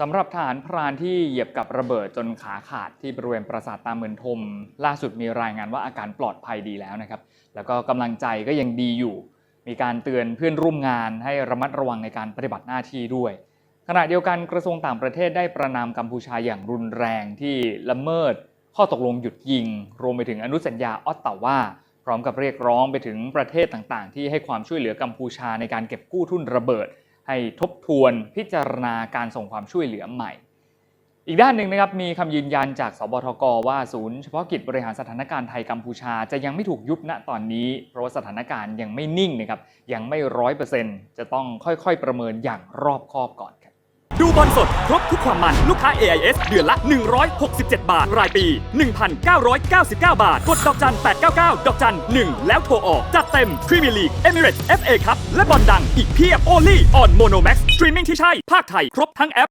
สำหรับทหารพรานที่เหยียบกับระเบิดจนขาขาดที่บริเวณปราสาทตาเมือนทม ล่าสุดมีรายงานว่าอาการปลอดภัยดีแล้วนะครับ แล้วก็กำลังใจก็ยังดีอยู่ มีการเตือนเพื่อนร่วมงานให้ระมัดระวังในการปฏิบัติหน้าที่ด้วย ขณะเดียวกันกระทรวงต่างประเทศได้ประนามกัมพูชาอย่างรุนแรงที่ละเมิด ข้อตกลงหยุดยิง รวมไปถึงอนุสัญญาออตตาวาพร้อมกับเรียกร้องไปถึงประเทศต่างๆ ที่ให้ความช่วยเหลือกัมพูชาในการเก็บกู้ทุนระเบิด ให้ทบทวนพิจารณาการส่งความช่วยเหลือใหม่ อีกด้านหนึ่งนะครับมีคำยืนยันจากสบทกว่าศูนย์เฉพาะกิจบริหารสถานการณ์ไทยกัมพูชาจะยังไม่ถูกยุบณตอนนี้ เพราะว่าสถานการณ์ยังไม่นิ่งนะครับยังไม่ร้อยเปอร์เซ็นต์จะต้องค่อยๆประเมินอย่างรอบคอบก่อนครับ ดูบอลสดครบทุกความมันลูกค้า AIS เดือนละ 167 บาท รายปี 1,999 บาท กดดอกจัน 899 ดอกจัน 1 แล้วโทรออก จัดเต็มพรีเมียร์ลีกเอมิเรตส์เอฟเอครับและบอลดังอีกเพียบ Only on Monomax สตรีมมิ่งที่ใช่ ภาคไทย ครบทั้งแอป